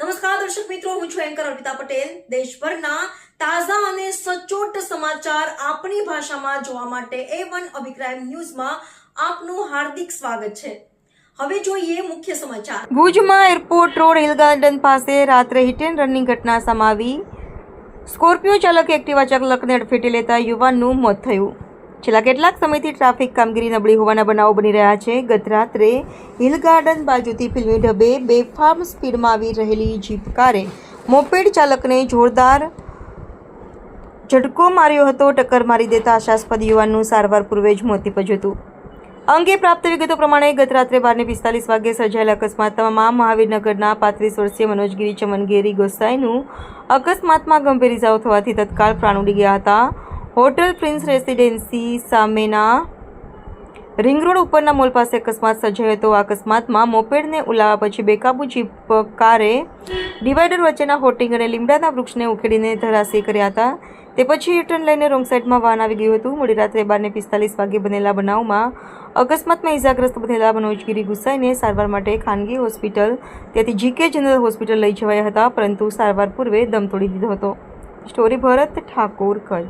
નમસ્કાર, દર્શક મિત્રો, હું છું એન્કર અર્પિતા પટેલ. દેશભરના તાજા અને સચોટ સમાચાર આપણી ભાષામાં જોવા માટે એ વન અભિપ્રાય ન્યૂઝમાં આપનું હાર્દિક સ્વાગત છે. હવે જોઈએ મુખ્ય સમાચાર. ભુજમાં એરપોર્ટ રોડ હિલ ગાર્ડન પાસે રાત્રે હિટ એન્ડ રનની ઘટના સમાવી. સ્કોર્પિયો ચાલકે એક્ટિવા ચાલકને અડફેટે લેતા યુવાનનું મોત થયું. છેલ્લા કેટલાક સમયથી ટ્રાફિક કામગીરી નબળી હોવાના બનાવો બની રહ્યા છે. ગત રાત્રે હિલ ગાર્ડન બાજુથી ફિલ્મી ઢબે બેફામ સ્પીડમાં આવી રહેલી જીપ કારે મોપેડ ચાલકને જોરદાર ઝટકો માર્યો હતો. ટક્કર મારી દેતા આશાસ્પદ યુવાનનું સારવાર પૂર્વે જ મોત નીપજ્યું હતું. અંગે પ્રાપ્ત વિગતો પ્રમાણે ગત રાત્રે બારને પિસ્તાલીસ વાગ્યે સર્જાયેલા અકસ્માતમાં મહાવીરનગરના પાંત્રીસ વર્ષીય મનોજગીરી ચમનગીરી ગોસાઈનું અકસ્માતમાં ગંભીર ઇજાઓ થવાથી તત્કાળ પ્રાણ ઉડી ગયા હતા. હોટેલ પ્રિન્સ રેસિડેન્સી સામેના રિંગ રોડ ઉપરના મોલ પાસે અકસ્માત સર્જાયો હતો. આ અકસ્માતમાં મોપેડને ઉલાવા પછી બેકાબુ જીપ કારે ડિવાઈડર વચ્ચેના હોટિંગ અને લીમડાના વૃક્ષને ઉખેડીને ધરાશી કર્યા હતા. તે પછી યુટર્ન લઈને રોંગ સાઈડમાં વાહન આવી ગયું હતું. મોડી રાત્રે બારને પિસ્તાલીસ વાગે બનેલા બનાવમાં અકસ્માતમાં ઇજાગ્રસ્ત બનેલા મનોજગીરી ગુસાઈને સારવાર માટે ખાનગી હોસ્પિટલ, ત્યાંથી જીકે જનરલ હોસ્પિટલ લઈ જવાયા હતા, પરંતુ સારવાર પૂર્વે દમ તોડી દીધો હતો. સ્ટોરી ભરત ઠાકોર કચ્છ